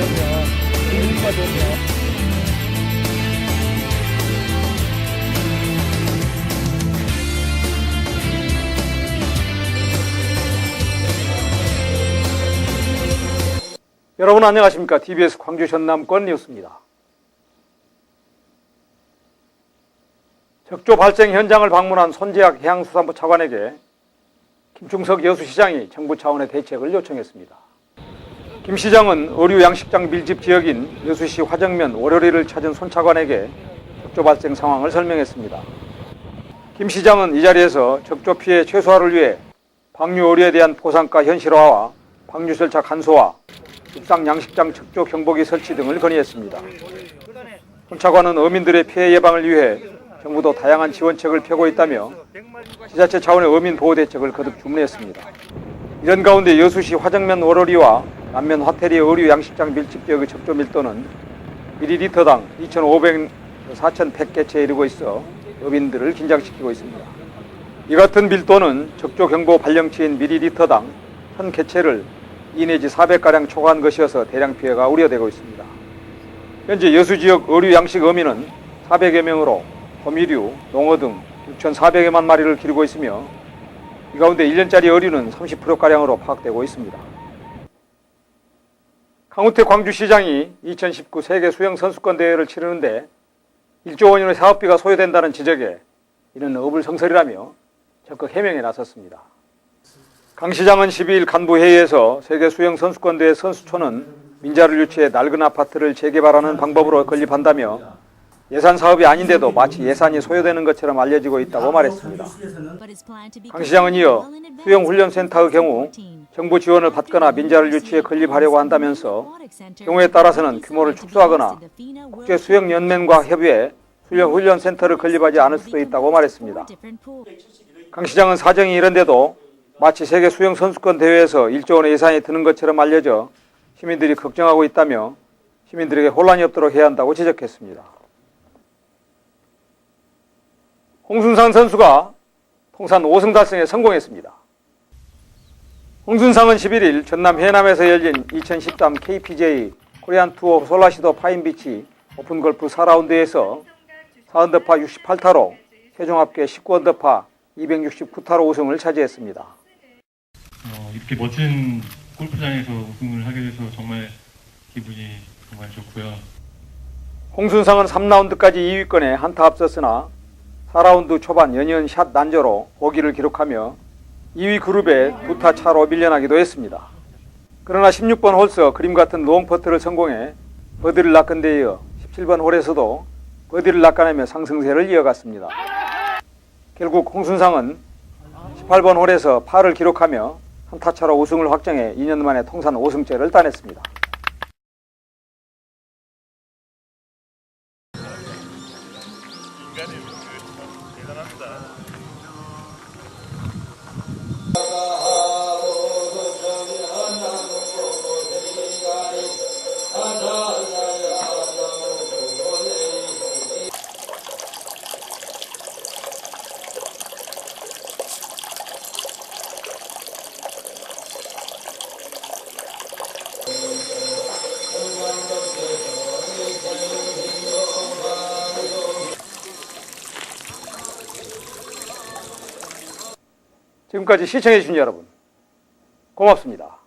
네. 여러분 안녕하십니까? TBS 광주 전남권 뉴스입니다. 적조 발생 현장을 방문한 손재학 해양수산부 차관에게 김충석 여수시장이 정부 차원의 대책을 요청했습니다. 김 시장은 의류 양식장 밀집 지역인 여수시 화정면 월요리를 찾은 손 차관에게 적조 발생 상황을 설명했습니다. 김 시장은 이 자리에서 적조 피해 최소화를 위해 방류 의료에 대한 보상가 현실화와 방류 절차 간소화, 육상 양식장 적조 경보기 설치 등을 건의했습니다. 손 차관은 어민들의 피해 예방을 위해 정부도 다양한 지원책을 펴고 있다며 지자체 차원의 어민 보호 대책을 거듭 주문했습니다. 이런 가운데 여수시 화정면 월요리와 남면 화태리 의류 양식장 밀집 지역의 적조 밀도는 밀리리터당 2,500, 4,100개체에 이르고 있어 어민들을 긴장시키고 있습니다. 이 같은 밀도는 적조 경보 발령치인 밀리리터당 1,000개체를 2 내지 400가량 초과한 것이어서 대량 피해가 우려되고 있습니다. 현재 여수 지역 의류 양식 어민은 400여 명으로 호미류, 농어 등 6,400여만 마리를 기르고 있으며 이 가운데 1년짜리 어류는 30%가량으로 파악되고 있습니다. 강우태 광주시장이 2019 세계 수영 선수권 대회를 치르는데 1조 원의 사업비가 소요된다는 지적에 이는 어불성설이라며 적극 해명에 나섰습니다. 강 시장은 12일 간부 회의에서 세계 수영 선수권 대회 선수촌은 민자를 유치해 낡은 아파트를 재개발하는 방법으로 건립한다며 예산 사업이 아닌데도 마치 예산이 소요되는 것처럼 알려지고 있다고 말했습니다. 강 시장은 이어 수영훈련센터의 경우 정부 지원을 받거나 민자를 유치해 건립하려고 한다면서 경우에 따라서는 규모를 축소하거나 국제 수영 연맹과 협의해 수영 훈련 센터를 건립하지 않을 수도 있다고 말했습니다. 강 시장은 사정이 이런데도 마치 세계 수영 선수권 대회에서 1조 원의 예산이 드는 것처럼 알려져 시민들이 걱정하고 있다며 시민들에게 혼란이 없도록 해야 한다고 지적했습니다. 홍순상 선수가 통산 5승 달성에 성공했습니다. 홍순상은 11일 전남 해남에서 열린 2013 KPJ 코리안 투어 솔라시도 파인비치 오픈 골프 4라운드에서 4언더파 68타로 최종 합계 19언더파 269타로 우승을 차지했습니다. 어, 이렇게 멋진 골프장에서 우승을 하게 돼서 정말 기분이 정말 좋고요. 홍순상은 3라운드까지 2위권에 한타 앞섰으나 4라운드 초반 연이은 샷 난저로 보기를 기록하며 2위 그룹에 두타 차로 밀려나기도 했습니다. 그러나 16번 홀서 그림 같은 롱 퍼트를 성공해 버디를 낚은 데 이어 17번 홀에서도 버디를 낚아내며 상승세를 이어갔습니다. 결국 홍순상은 18번 홀에서 파를 기록하며 한 타 차로 우승을 확정해 2년 만에 통산 5승째를 따냈습니다. 지금까지 시청해주신 여러분 고맙습니다.